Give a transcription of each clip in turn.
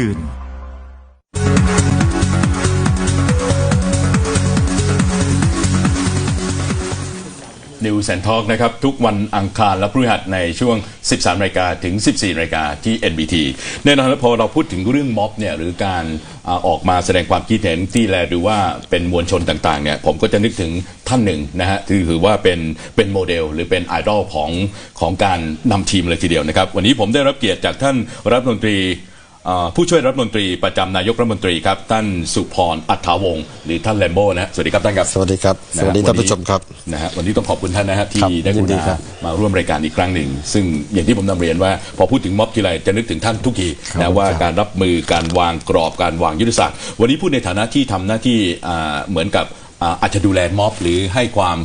ยืนนิวแ n นทอกนะครับ ทุกวันอังคารและพฤหัสในช่วง 13นาฬิกาถึง 14นาฬิกาที่ NBT แน่นอนแล้วพอเราพูดถึงเรื่องม็อบเนี่ยหรือการออกมาแสดงความคิดเห็นที่แลหรือว่าเป็นมวลชนต่างๆเนี่ยผมก็จะนึกถึงท่านหนึ่งนะฮะที่ถือว่าเป็นเป็นโมเดล หรือเป็นไอดอลของของการนำทีมเลยทีเดียวนะครับ วันนี้ผมได้รับเกียรติจากท่านรัฐมนตรี ผู้ช่วยรัฐมนตรีประจำนายกรัฐมนตรีครับท่านสุพรอัฏฐาวงศ์หรือท่านแลมโบ้นะฮะสวัสดีครับท่านครับสวัสดีครับะฮะสวัสดีท่านผู้ชมครับนะฮะวันนี้ต้องขอบคุณท่านนะฮะครัที่บได้กรุยินดีณาครับมาร่วมรายการอีกครั้งหนึ่ง ซึ่งอย่างที่ผมนำเรียนว่า พอพูดถึงม็อบทีไรจะนึกถึงท่านทุกทีนะว่าการรับมือการวางกรอบการวางยุทธศาสตร์วันนี้พูดในฐานะที่ทำหน้าที่อ่าเหมือนกับอ่าอาจจะดูแลม็อบหรือให้ความ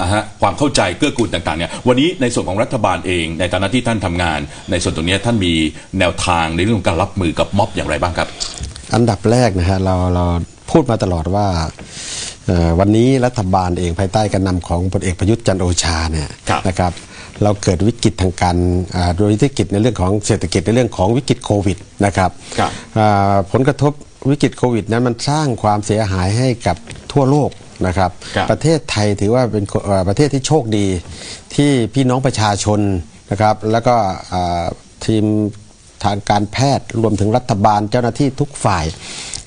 อ่าอ่าฮะความเข้าใจเกื้อกูลต่างๆเนี่ยวันนี้ในส่วนของรัฐบาลเอง ในฐานะที่ท่านทำงาน ในส่วนตรงนี้ท่านมีแนวทางในเรื่องของการรับมือกับม็อบอย่างไรบ้างครับ อันดับแรกนะฮะเราเราพูดมาตลอดว่าเอ่อวันนี้รัฐบาลเองภายใต้การนำของพลเอกประยุทธ์จันทร์โอชาเนี่ยครับ นะครับ เราเกิดวิกฤตทางการอ่าโดยวิกฤตในเรื่องของเศรษฐกิจในเรื่องของวิกฤตโควิดนะครับครับ อ่าผลกระทบวิกฤตโควิดนั้นมันสร้างความเสียหายให้กับทั่วโลก นะครับครับประเทศไทยถือว่าเป็นคนเอ่อประเทศที่โชคดี ที่พี่น้องประชาชนนะครับ แล้วก็อ่าทีมทางการแพทย์รวมถึงรัฐบาลเจ้าหน้าที่ทุกฝ่าย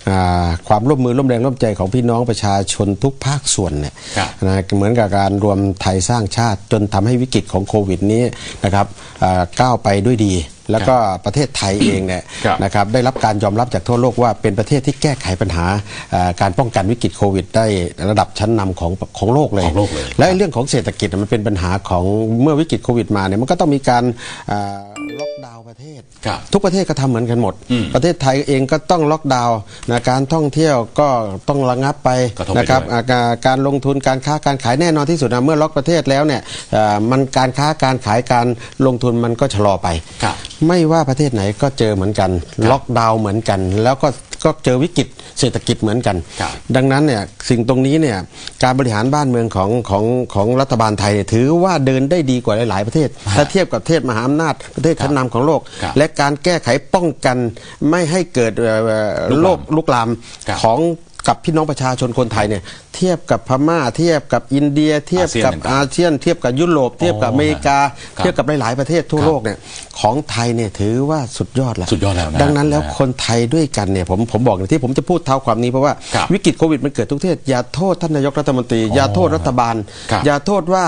อ่าความร่วมมือร่วมแรงร่วมใจของพี่น้องประชาชนทุกภาคส่วนเนี่ยครับนะเหมือนกับการรวมไทยสร้างชาติจนทำให้วิกฤตของโควิดนี้นะครับอ่าก้าวไปด้วยดี แล้วก็ประเทศไทยเองเนี่ยครับนะครับได้รับการยอมรับจากทั่วโลกว่าเป็นประเทศที่แก้ไขปัญหาอ่าการป้องกันวิกฤตโควิด ได้ระดับชั้นนำของของโลกเลยของโลกเลย และเรื่องของเศรษฐกิจมันเป็นปัญหาของเมื่อวิกฤตโควิดมาเนี่ยมันก็ต้องมีการ ประเทศครับทุกประเทศก็ทำเหมือนกันหมดอืมประเทศไทยเองก็ต้องล็อกดาวน์นะการท่องเที่ยวก็ต้องระงับไปกระทบไปนะครับด้วยอ่าการการลงทุนการค้าการขายแน่นอนที่สุดนะเมื่อล็อกประเทศแล้วเนี่ยอ่ามันการค้าการขายการลงทุนมันก็ชะลอไปครับไม่ว่าประเทศไหนก็เจอเหมือนกัน ล็อกดาวน์เหมือนกัน แล้วก็ ก็เจอวิกฤตเศรษฐกิจเหมือนกันครับดังนั้นเนี่ยสิ่งตรงนี้เนี่ยการบริหารบ้านเมืองของของของรัฐบาลไทยเนี่ยถือว่าเดินได้ดีกว่าหลาย ๆ ประเทศ ถ้าเทียบกับประเทศมหาอำนาจประเทศชั้นนำของโลกครับและการแก้ไขป้องกันไม่ให้เกิดเอ่อเอ่อลุกลามโรคลุกลามครับของกับพี่น้องประชาชนคนไทยเนี่ยเทียบกับพม่าเทียบกับอินเดีย เทียบกับอาเซียนต่างๆอาเซียนเทียบกับยุโรป เทียบกับอเมริกาครับเทียบกับหลาย ๆ ประเทศทั่วครับโลกเนี่ย ของไทยเนี่ยถือว่าสุดยอดแล้วสุดยอดแล้วนะดังนั้นแล้วนะคนไทยด้วยกันเนี่ยผมผมบอกอย่างที่ผมจะพูดเท่าความนี้เพราะว่าครับวิกฤตโควิดมันเกิดทุกประเทศอย่าโทษท่านนายกรัฐมนตรี อย่าโทษรัฐบาลครับอย่าโทษว่า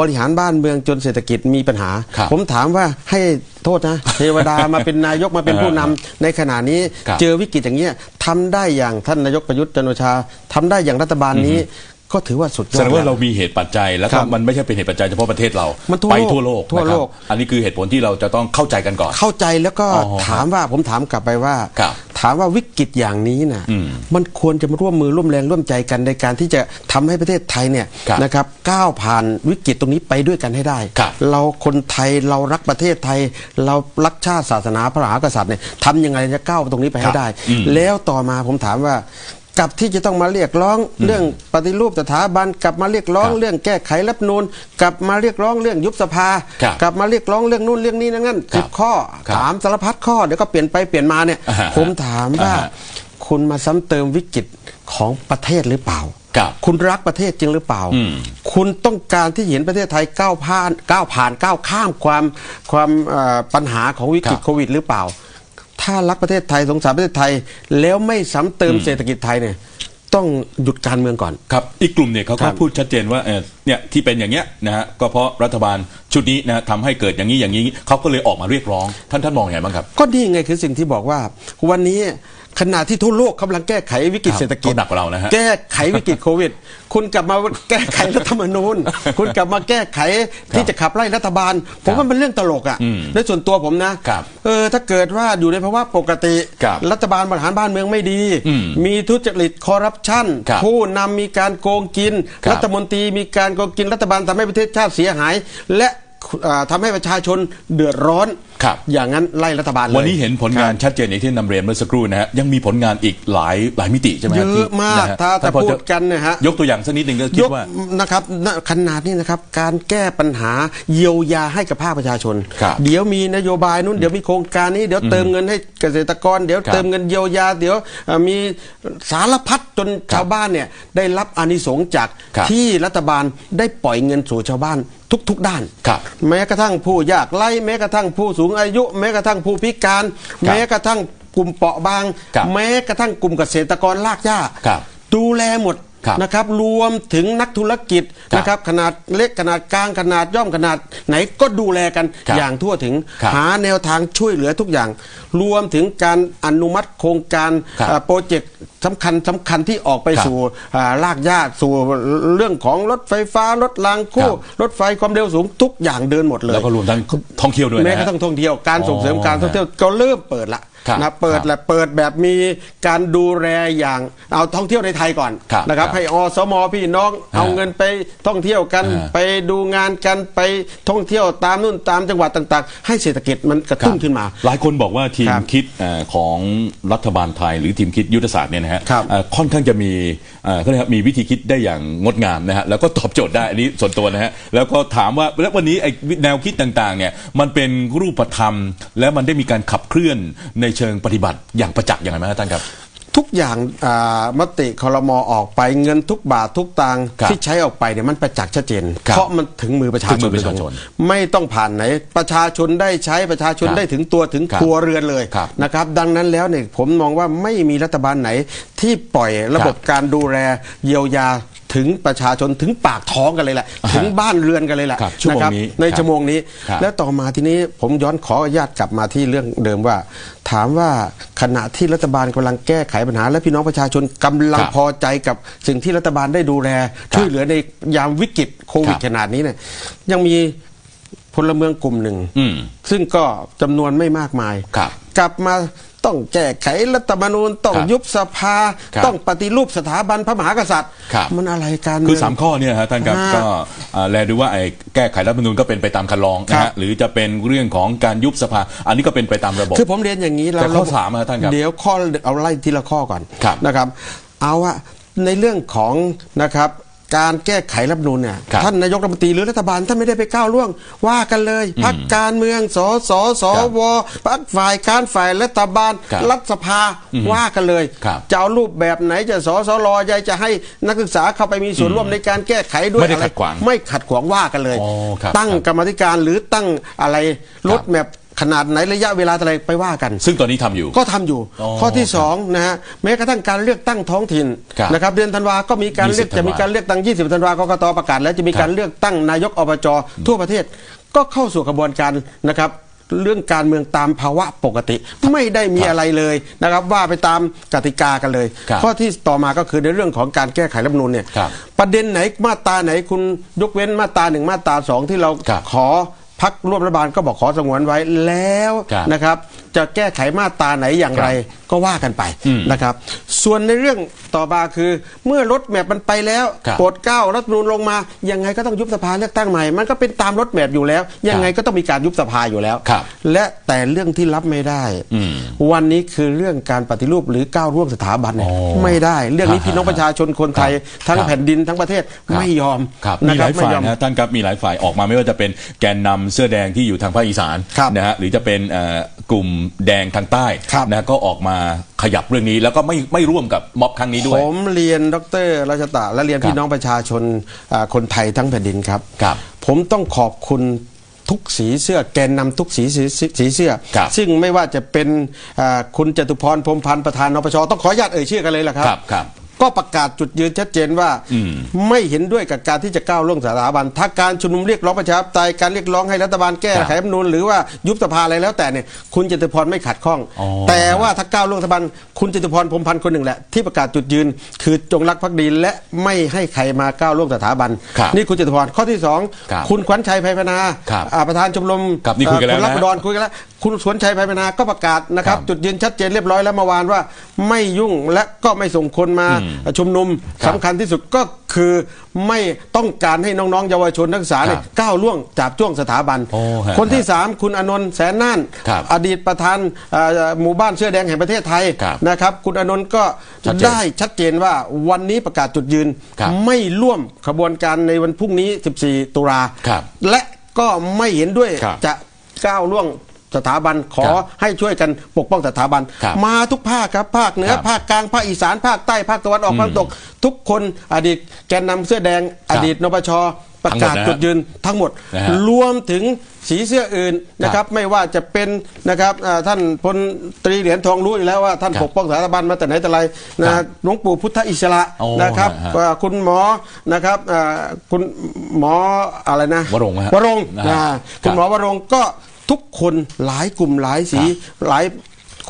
บริหารบ้านเมืองจนเศรษฐกิจมีปัญหาครับผมถามว่าให้โทษนะเทวดามาเป็นนายกมาเป็นผู้นำในขณะนี้ครับเจอวิกฤตอย่างเงี้ยทำได้อย่างท่านนายกประยุทธ์จันทร์โอชาทำได้อย่างรัฐบาลนี้ ก็ถือว่าสุดยอแสดดงว่าแล้วเรามีเหตุปัจจัยแล้วคก็รับมันไม่ใช่เป็นเหตุปัจจัยเฉพาะประเทศเรามันทั่วไปโลกทั่วโลกทั่วนะครับโลก อันนี้คือเหตุผลที่เราจะต้องเข้าใจกันก่อน เข้าใจแล้วก็อ๋อถามว่าผมถามกลับไปว่าครับถามว่าวิกฤตอย่างนี้นะอืมมันควรจะมาร่วมมือร่วมแรงร่วมใจกันในการที่จะทำให้ประเทศไทยเนี่ยครับนะครับก้าวผ่านวิกฤตตรงนี้ไปด้วยกันให้ได้ครับเราคนไทยเรารักประเทศไทย เรารักชาติศาสนาพระมหากษัตริย์เนี่ยทำยังไงจะก้าวตรงนี้ไปให้ได้อืมแล้วต่อมาผมถามว่า กับที่จะต้องมาเรียกร้อง เรื่องปฏิรูปสถาบันกลับมาเรียกร้องครับเรื่องแก้ไขรัฐธรรมนูนกลับมาเรียกร้องเรื่องยุบสภาครับกลับมาเรียกร้องเรื่องนู่นเรื่องนี้นั่นครัสิบบข้อครับถามสารพัดข้อเดี๋ยวก็เปลี่ยนไปเปลี่ยนมาเนี่ยอ่าฮะผมถามว่าอ่าฮะคุณมาซ้ำเติมวิกฤตของประเทศหรือเปล่าครับคุณรักประเทศจริงหรือเปล่าอืมคุณต้องการที่เห็นประเทศไทยก้าวผ่านก้าวผ่านก้าวข้ามความความเอ่อปัญหาของวิกฤตครับโควิด หรือเปล่า ถ้ารักประเทศไทยสงสารประเทศไทย แล้วไม่ซ้ำเติมเศรษฐกิจไทยเนี่ยต้องหยุดการเมืองก่อน ครับ อีกกลุ่มเนี่ยเขาคก็รับพูดชัดเจนว่าเอ่อเนี่ยที่เป็นอย่างเงี้ยนะฮะก็เพราะรัฐบาลชุดนี้นะทำให้เกิดอย่างนี้อย่างนี้เขาก็เลยออกมาเรียกร้อง ท่านท่านมองอย่างไรบ้างครับ ก็นี่ไงคือสิ่งที่บอกว่าวันนี้ ขณะที่ทั่วโลกกำลังแก้ไขวิกฤตครับเศรษฐกิจเขาหนักกว่าเรานะฮะแก้ไขวิกฤตโควิด คุณกลับมาแก้ไขรัฐธรรมนูญ คุณกลับมาแก้ไขที่จะขับไล่รัฐบาล ผมว่ามันเรื่องตลกอะอืมในส่วนตัวผมนะครับเออถ้าเกิดว่าอยู่ในภาวะปกติครับรัฐบาลบริหารบ้านเมืองไม่ดี อืมมีทุจริตคอร์รัปชันครับผู้นำมีการโกงกิน ครับรัฐมนตรีมีการโกงกินรัฐบาลทำให้ประเทศชาติเสียหาย และอ่า ทำให้ประชาชนเดือดร้อนครับอย่างนั้นไล่รัฐบาลเลยวันนี้เห็นผลงานชัดเจนอย่างที่นำเรียนเมื่อสักครู่นะฮะยังมีผลงานอีกหลายหลายมิติใช่ไหมเยฮอะที่มากนฮถ้าท่จะพอพูดกันนะฮะยกตัวอย่างสักนิดหนึ่งก็คิยดกว่านะครับณขนาดนี้นะครับการแก้ปัญหาเยียวยาให้กับภาคประชาชนครับเดี๋ยวมีนโยบายนู้นเดี๋ยวมีโครงการนี้เดี๋ยวเติมเงินให้เกษตรกร เดี๋ยวครับเติมเงินเยียวยา เดี๋ยวเอ่อมีสารพัดจนชาวบ้านเนี่ยได้รับอานิสงส์จากครับที่รัฐบาลได้ปล่อยเงินสู่ชาวบ้านทุก ๆ ด้าน ครับ แม้กระทั่งผู้ยากไร้แม้กระทั่งผู้สูงอายุ แม้กระทั่งผู้พิการครับแม้กระทั่งกลุ่มเปราะบาง ครับแม้กระทั่งกลุ่มเกษตรกรลากหญ้าครับดูแลหมดครับ นะครับรวมถึงนักธุรกิจครับนะครับขนาดเล็กขนาดกลางขนาดย่อมขนาดไหนก็ดูแลกันครับอย่างทั่วถึงครับหาแนวทางช่วยเหลือทุกอย่าง รวมถึงการอนุมัติโครงการครับเอ่อโปรเจกต์สำคัญสำคัญที่ออกไปครับสู่อ่ารากหญ้าสู่เรื่องของรถไฟฟ้ารถรางคู่ครับรถไฟความเร็วสูงทุกอย่างเดินหมดเลยแล้วก็รวมทั้งท่องเที่ยวด้วยนะแม้ฮะกระทั่งท่องเที่ยวการส่งเสริมอ๋อการท่องเที่ยวก็เริ่มเปิดละ ครับนะเปิดครับและเปิดแบบมีการดูแลอย่างเอาท่องเที่ยวในไทยก่อนครับนะครับครับให้อสมพี่น้องอ่าเอาเงินไปท่องเที่ยวกัน อ่าไปดูงานกันไปท่องเที่ยวตามนู่นตามจังหวัดต่างๆ ให้เศรษฐกิจมันกระตุ้นขึ้นมา หลายคนบอกว่าทีมครับคิดเอ่อของรัฐบาลไทย หรือทีมคิดยุทธศาสตร์เนี่ยนะฮะครับ เอ่อค่อนข้างจะมีเอ่อเขาเรียกว่ามีวิธีคิดได้อย่างงดงามนะฮะแล้วก็ตอบโจทย์ได้อันนี้ส่วนตัวนะฮะแล้วก็ถามว่าแล้ววันนี้ไอ้แนวคิดต่างๆเนี่ยมันเป็นรูปธรรม และมันได้มีการขับเคลื่อนในเชิงปฏิบัติอย่างประจักษ์อย่างไรไหมครับท่านครับ ทุกอย่างอ่ามติคอรมอออกไปเงินทุกบาททุกตังค์ครับที่ใช้ออกไปเนี่ยมันประจักษ์ชัดเจน ครับเพราะมันถึงมือประชาถึงชมืนอประชาชนโดยตรงไม่ต้องผ่านไหน ประชาชนได้ใช้ประชาชนครับได้ถึงตัวถึงครับครัวเรือนเลยครับนะครับ ดังนั้นแล้วเนี่ยผมมองว่าไม่มีรัฐบาลไหนที่ปล่อยระบบการดูแลเยียวยา ถึงประชาชนถึงปากท้องกันเลยแหละอ่าฮะถึงบ้านเรือนกันเลยแหละครับชั่วโมงนะครับนี้ในครับชั่วโมงนี้ ครับและต่อมาทีนี้ผมย้อนขออนุญาตกลับมาที่เรื่องเดิมว่า ถามว่าขณะที่รัฐบาลกำลังแก้ไขปัญหา และพี่น้องประชาชนกำลังครับพอใจกับสิ่งที่รัฐบาลได้ดูแล ช่วยเหลือในยามวิกฤตโควิดครับ ขนาดนี้เนี่ยยังมีพลเมืองกลุ่มหนึ่ง อืม ซึ่งก็จำนวนไม่มากมาย ครับกลับมา ต้องแก้ไขรัฐธรรมนูญต้องครับยุบสภาครับต้องปฏิรูปสถาบันพระมหากษัตริย์ครับมันอะไรกันคือสามข้อเนี่ยฮะท่านครับอ่าก็อ่าแลดูว่าไอ้แก้ไขรัฐธรรมนูญก็เป็นไปตามคันลองนะครัฮะบหรือจะเป็นเรื่องของการยุบสภา อันนี้ก็เป็นไปตามระบบคือผมเรียนอย่างนี้แล้วแต่ข้อสามอะท่านครับเดี๋ยวข้อเอาไล่ทีละข้อก่อนครับนะครับ เอาว่าในเรื่องของนะครับ การแก้ไขรัฐธรรมนูญเนี่ยครับท่านนายกรัฐมนตรีหรือรัฐบาลท่านไม่ได้ไปก้าวล่วง ว่ากันเลยพักการเมืองสสสวพักฝ่ายการฝ่ายรัฐบาลครับรัฐสภาว่ากันเลยครับจะเอารูปแบบไหนจะสสรยายจะให้นักศึกษาเข้าไปมีส่วนร่วมในการแก้ไขด้วยไม่ได้อะไรขัดขวางไม่ขัดขวางว่ากันเลย อ๋อครับตั้งครับกรรมาธิการหรือตั้งอะไรรถแมพ ขนาดไหนระยะเวลาอะไรไปว่ากัน ซึ่งตอนนี้ทำอยู่ ก็ทำอยู่ อ๋อข้อที่สองนะฮะแม้กระทั่งการเลือกตั้งท้องถิ่นครับนะครับเดือนธันวาก็มีการเลือก20จะมีการเลือกตั้ง 20ธันวากกตประกาศ แล้วจะมีครับการเลือกตั้งนายกอบจทั่วประเทศ ก็เข้าสู่กระบวนการนะครับ เรื่องการเมืองตามภาวะปกติ ไม่ได้มีครับอะไรเลยนะครับ ว่าไปตามกติกากันเลย ครับข้อที่ต่อมาก็คือในเรื่องของการแก้ไขรัฐธรรมนูญเนี่ยครับประเด็นไหนมาตราไหนคุณยกเว้นมาตราหนึ่งมาตราสองที่เราครับ ขอ พักร่วมรัฐบาลก็บอกขอสงวนไว้แล้วครับนะครับ จะแก้ไขมาตราไหนอย่างไรก็ว่ากันไปอืมนะครับ ส่วนในเรื่องต่อมาคือ เมื่อรถแมพมันไปแล้วครับโปรดเกล้ารัฐธรรมนูลลงมา ยังไงก็ต้องยุบสภาเลือกตั้งใหม่ มันก็เป็นตามรถแมพอยู่แล้ว ยังไงก็ต้องมีการยุบสภาอยู่แล้วครับและแต่เรื่องที่รับไม่ได้อืมวันนี้คือเรื่องการปฏิรูปหรือก้าวร่วมสถาบันเนี่ยอ๋อไม่ได้ เรื่องนี้ครับพี่น้องประชาชนคนไทยครับทั้งครับแผ่นดินทั้งประเทศครับไม่ยอมครับนะมีคหรัลายไม่ฝ่ายยอมนะท่านครับมีหลายฝ่ายออกมาไม่ว่าจะเป็นแกนนำเสื้อแดงที่อยู่ทางภาคอีสานครับนะฮะหรือจะเป็นเอ่อ กลุ่มแดงทางใต้ครับนะฮะก็ออกมาขยับเรื่องนี้ แล้วก็ไม่ไม่ร่วมกับม็อบครั้งนี้ด้วย ผมเรียนดรราชตะและเรียนครับพี่น้องประชาชนอ่าคนไทยทั้งแผ่นดินครับครับ ผมต้องขอบคุณทุกสีเสื้อแกนนำทุกสีสีสีสีเสื้อครับซึ่งไม่ว่าจะเป็นอ่าคุณจตุพรพรหมพันธ์ประธานนปชต้องขออนุญาตเอ่ยชื่อกันเลยล่ะครับครับครับ ก็ประกาศจุดยืนชัดเจนว่าอืมไม่เห็นด้วยกับการที่จะก้าวล่วงสถาบันถ้าการชุมนุมเรียกร้องประชาธิปไตยการเรียกร้องให้รัฐบาลแก้ครับไขรัฐธรรมนูญหรือว่ายุบสภาอะไรแล้วแต่เนี่ยคุณจตุพรไม่ขัดข้องอ๋อแต่ว่าถ้าก้าวล่วงสถาบันคุณจตุพรพรหมพันธ์คนหนึ่งแหละที่ประกาศจุดยืน คือจงรักภักดีและไม่ให้ใครมาก้าวล่วงสถาบันครับนี่คุณจตุพรข้อที่สองครับคุณขวัญชัยไพพนาครับอ่าประธานชมรมครับนี่คุยกันแล้วอ่านะรับดอนคุยกันแล้ว คุณสวนชัยไพพนาก็ประกาศนะครับครับ จุดยืนชัดเจนเรียบร้อยแล้วเมื่อวานว่า ไม่ยุ่งและก็ไม่ส่งคนมาชุมนุมครับสำคัญที่สุดก็คือไม่ต้องการให้น้องๆ เยาวชนนักศึกษาเนี่ยครับก้าวล่วงจากช่วงสถาบันโอ้ฮะคนที่ 3 คุณอนนท์แสนน่านครับอดีตประธานเอ่อหมู่บ้านเสื้อแดงแห่งประเทศไทยครับนะครับ คุณอนนท์ก็ชัดเจนได้ชัดเจนว่าวันนี้ประกาศจุดยืนครับไม่ร่วมขบวนการในวันพรุ่งนี้ 14 ตุลาครับและก็ไม่เห็นด้วยครับจะก้าวล่วง สถาบันขอครับให้ช่วยกันปกป้องสถาบันครับมาทุกภาคครับภาคเหนือครับภาคกลางภาคอีสานภาคใต้ภาคตะวันออกภาคตก ทุกคนอดีตแกนนำเสื้อแดง อดีตนปชประกาศทั้งหมดนะฮะจุดยืนทั้งหมดนะฮะรวมถึงสีเสื้ออื่นนะครับไม่ว่าจะเป็นนะครับอ่าท่านพลตรีเหรียญทองรู้อยู่แล้วว่าท่านครับปกป้องสถาบันมาแต่ไหนแต่ไรนะครัฮะบหลวงปู่พุทธอิสระโอ้นะครับฮะอ่าคุณหมอนะครับอ่าคุณหมออะไรนะวรงค์ฮะวรงค์นะฮะอ่าครัคุบณหมอวรงค์ก็ ทุกคนหลายกลุ่มหลายสีครับหลาย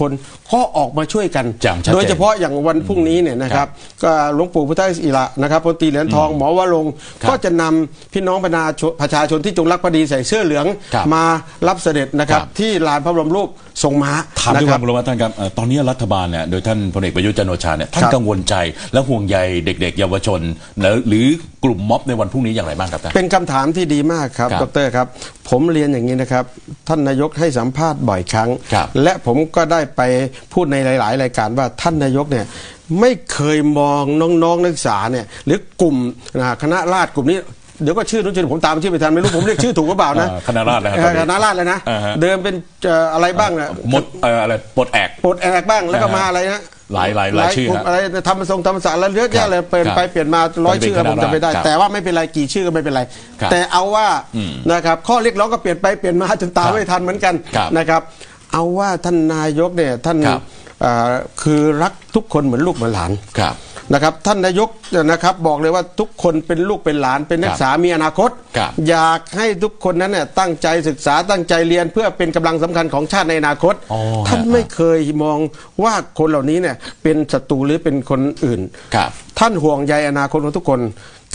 คนก็ออกมาช่วยกันอย่างชัดเจนโดยเฉพาะอย่างวันพรุ่งนี้เนี่ยนะครับ ก็หลวงปู่พุทธอิระนะครับพลตรีเหรียญทองหมอวรงค์ครับก็จะนำพี่น้องประชาชนประชาชนที่จงรักภักดีใส่เสื้อเหลืองครับมารับเสด็จนะครับครับที่ลานพระบรมรูปทรงม้าถามด้วยนะคครัวาบมรู้ว่าท่านครับเอ่อตอนนี้รัฐบาลเนี่ยโดยท่านพลเอกประยุทธ์จันทร์โอชาเนี่ยท่านครับกังวลใจและห่วงใยเด็ก ๆ เยาวชนแล้วหรือกลุ่มม็อบในวันพรุ่งนี้อย่างไรบ้างครับท่านเป็นคำถามที่ดีมากครับครับดรครับ ผมเรียนอย่างนี้นะครับ ท่านนายกให้สัมภาษณ์บ่อยครั้งครับและผมก็ได้ไปพูดในหลาย ๆ รายการว่าท่านนายกเนี่ยไม่เคยมองน้องๆนักศึกษาเนี่ยหรือกลุ่มนะคณะราษฎรกลุ่มนี้ เดี๋ยวก็ชื่อนู้นชื่อนี้ผมตามชื่อไปทันไม่รู้ผมเรียกชื่อถูกหรือเปล่านะเอ่อคณะราษฎรนะครับเออคณะราษฎรเลยนะอ่าฮะเดิมเป็นเอ่ออะไรบ้างนะหมดเอ่ออะไรปลดแอกปลดแอกบ้างแล้วก็อ่าฮะมาอะไรนะหลายหลายหลายชื่อกลุ่มฮะอะไรธรรมทรงธรรมศาสตร์แล้วเยอะแยะเลยเปลี่ยนครับไปเปลี่ยนมาร้อยเป็นชื่อคณะผมจะไม่ได้ครับแต่ว่าไม่เป็นไรกี่ชื่อก็ไม่เป็นไรครับแต่เอาว่าอืมนะครับข้อเรียกร้องก็เปลี่ยนไปเปลี่ยนมาจนตามครับไม่ทันเหมือนกันครับนะครับ เอาว่าท่านนายกเนี่ยท่าน ครับเอ่อคือรักทุกคนเหมือนลูกเหมือนหลานครับนะครับท่านนายกนะครับบอกเลยว่าทุกคนเป็นลูกเป็นหลานเป็นนักศึกษามีอนาคตครับอยากให้ทุกคนนั้นเนี่ยตั้งใจศึกษาตั้งใจเรียนเพื่อเป็นกำลังสำคัญของชาติในอนาคตอ๋อท่านฮะไม่เคยมองว่าคนเหล่านี้เนี่ยเป็นศัตรูหรือเป็นคนอื่นครับท่านห่วงใยอนาคตของทุกคน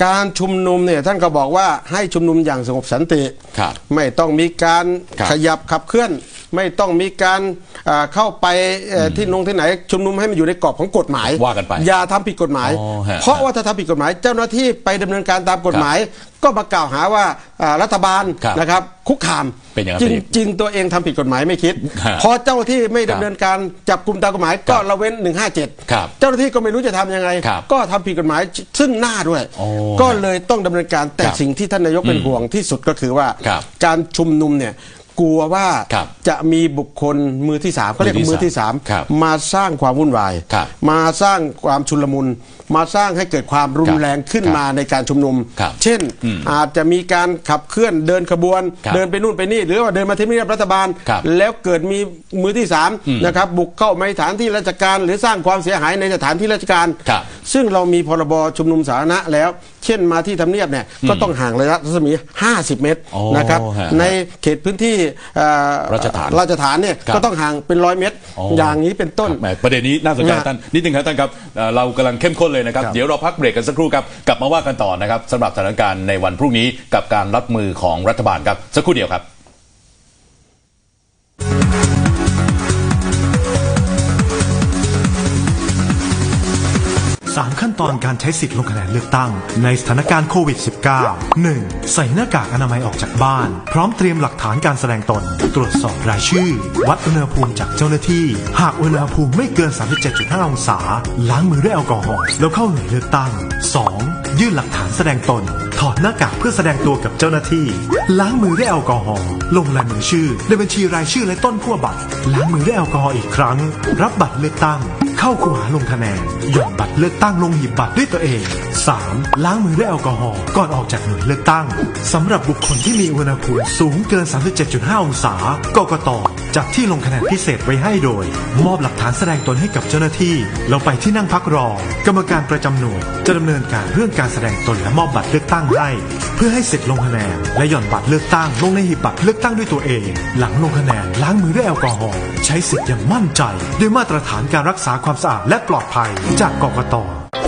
การชุมนุมเนี่ยท่านก็บอกว่าให้ชุมนุมอย่างสงบสันติครับไม่ต้องมีการครับขยับขับเคลื่อน ไม่ต้องมีการอ่าเข้าไปเอ่อที่นงที่ไหนชุมนุมให้มันอยู่ในกรอบของกฎหมายว่ากันไปอย่าทำผิดกฎหมายอ๋อฮะเพราะว่าถ้าทำผิดกฎหมาย เจ้าหน้าที่ไปดำเนินการตามกฎหมาย ก็มากล่าวหาว่าอ่ารัฐบาลครับนะครับคุกคามเป็นอย่างนั้นจริงไปอีกจริงตัวเองทำผิดกฎหมายไม่คิดฮะพอเจ้าหน้าที่ไม่ดำเนินการจับกลุ่มตามกฎหมายก็ครับละเว้นครับ157 เจ้าหน้าที่ก็ไม่รู้จะทำยังไงครับก็ทำผิดกฎหมายซึ่งหน้าด้วยโอ้ก็เลยต้องดำเนินการแต่ครับสิ่งที่ท่านนายกเป็นห่วงที่สุดก็คือว่าครับการชุมนุมเนี่ย กลัวว่าครับจะมีบุคคลมือที่สามเขาเรียกว่ามืมืออที่ที่สามครับมาสร้างความวุ่นวายครับมาสร้างความชุลมุน มาสร้างให้เกิดความรุคนรับแรงขึ้นครับมาในการชุมนุมครับเช่นอืมอาจจะมีการขับเคลื่อนเดินขบวนครับเดินไปนู่นไปนี่ หรือว่าเดินมาที่ทำเนียบรัฐบาลครับแล้วเกิดมีมือที่สามอืมนะครับบุกเข้าในสถานที่ราชการ หรือสร้างความเสียหายในสถานที่ราชการครับซึ่งเรามีพรบชุมนุมสาธารณะแล้วเช่นมาที่ทำเนียบเนี่ยก็ต้องห่างระยะรัศมี 50 เมตรอ๋อนะครับฮะในเขตพื้นที่เอ่อราชฐานราชฐานเนี่ยครับ ก็ต้องห่างเป็นร้อยเมตรอ๋อออย่างนี้เป็นต้น แหมประเด็นนี้น่าสนใจนะท่านนิดนึงครับท่านครับเอ่อเรากำลังเข้มข้นเลยนะครับ ครับ เดี๋ยวเราพักเบรกกันสักครู่ครับ กลับมาว่ากันต่อนะครับสำหรับสถานการณ์ในวันพรุ่งนี้กับการรับมือของรัฐบาลครับสักครู่เดียวครับ สามขั้นตอนการใช้สิทธิ์ลงคะแนนเลือกตั้ง ในสถานการณ์โควิด -19 1. ใส่หน้ากากอนามัยออกจากบ้าน พร้อมเตรียมหลักฐานการแสดงตน ตรวจสอบรายชื่อ วัดอุณหภูมิจากเจ้าหน้าที่ หากอุณหภูมิไม่เกิน 37.5 องศา ล้างมือด้วยแอลกอฮอล์แล้วเข้าหน่วยเลือกตั้ง 2. ยื่นหลักฐานแสดงตน ถอดหน้ากากเพื่อแสดงตัวกับเจ้าหน้าที่ ล้างมือด้วยแอลกอฮอล์ลงลายมือชื่อในบัญชีรายชื่อและต้นขั้วบัตร ล้างมือด้วยแอลกอฮอล์อีกครั้ง รับบัตรเลือกตั้ง เข้าคูหาลงคะแนนหย่อนบัตรเลือกตั้งลงหีบบัตรด้วยตัวเอง 3. ล้างมือด้วยแอลกอฮอล์ก่อนออกจากหน่วยเลือกตั้งสำหรับบุคคลที่มีอุณหภูมิสูงเกิน 37.5 องศากกตจัดที่ลงคะแนนพิเศษไว้ให้โดย มอบหลักฐานแสดงตนให้กับเจ้าหน้าที่แล้วไปที่นั่งพักรอ กรรมการประจำหน่วยจะดำเนินการเรื่องการแสดงตนและมอบบัตรเลือกตั้งให้ เพื่อให้เสร็จลงคะแนนและหย่อนบัตรเลือกตั้งลงในหีบบัตรเลือกตั้งด้วยตัวเอง หลังลงคะแนนล้างมือด้วยแอลกอฮอล์ใช้สิทธิ์อย่างมั่นใจ ด้วยมาตรฐานการรักษาความความสะอาดและปลอดภัยจากกกต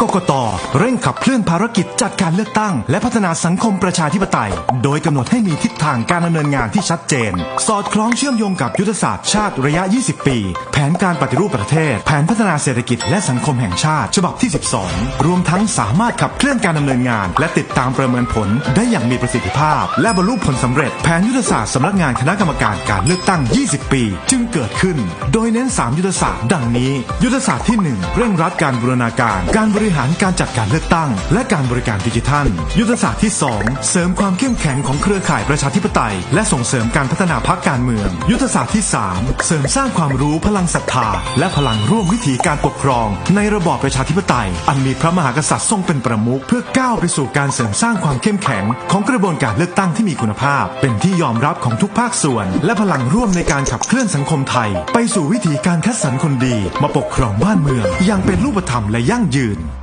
กกตเร่งขับเคลื่อนภารกิจจัดการเลือกตั้ง และพัฒนาสังคมประชาธิปไตย โดยกำหนดให้มีทิศทางการดำเนินงานที่ชัดเจน สอดคล้องเชื่อมโยงกับยุทธศาสตร์ชาติระยะ 20 ปี แผนการปฏิรูปประเทศ แผนพัฒนาเศรษฐกิจและสังคมแห่งชาติ ฉบับที่ 12 รวมทั้งสามารถขับเคลื่อนการดำเนินงาน และติดตามประเมินผลได้อย่างมีประสิทธิภาพ และบรรลุผลสำเร็จ แผนยุทธศาสตร์สำนักงานคณะกรรมการการเลือกตั้ง 20 ปี จึงเกิดขึ้น โดยเน้น 3 ยุทธศาสตร์ ดังนี้ ยุทธศาสตร์ที่ 1 เร่งรัดการบูรณาการการบริหารการจัดการเลือกตั้ง และการบริการดิจิทัล ยุทธศาสตร์ที่ 2 เสริมความเข้มแข็งของเครือข่ายประชาธิปไตย และส่งเสริมการพัฒนาพรรคการเมือง ยุทธศาสตร์ที่ 3 เสริมสร้างความรู้พลังศรัทธา และพลังร่วมวิถีการปกครอง ในระบอบประชาธิปไตย อันมีพระมหากษัตริย์ทรงเป็นประมุขเพื่อก้าวไปสู่การเสริมสร้างความเข้มแข็ง ของกระบวนการเลือกตั้งที่มีคุณภาพ เป็นที่ยอมรับของทุกภาคส่วน และพลังร่วมในการขับเคลื่อนสังคมไทย ไปสู่วิถีการคัดสรรคนดี มาปกครองบ้านเมืองอย่างเป็นรูปธรรมและยั่งยืน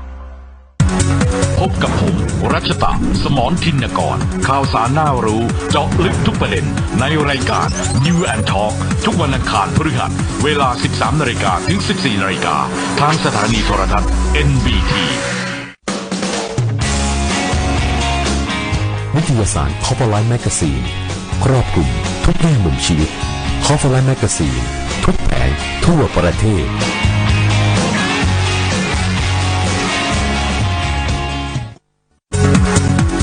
พบกับผม รัชตะสมรทินกร ข่าวสารน่ารู้เจาะลึกทุกประเด็น ในรายการ New and Talk ทุกวันอังคารพฤหัส เวลา 13นาฬิกาถึง 14นาฬิกาทางสถานีโทรทัศน์ NBT นิตยสาร Cover Life Magazine ครอบคลุมทุกแง่มุมชีวิต Cover Life Magazine ทุกแผงทั่วประเทศ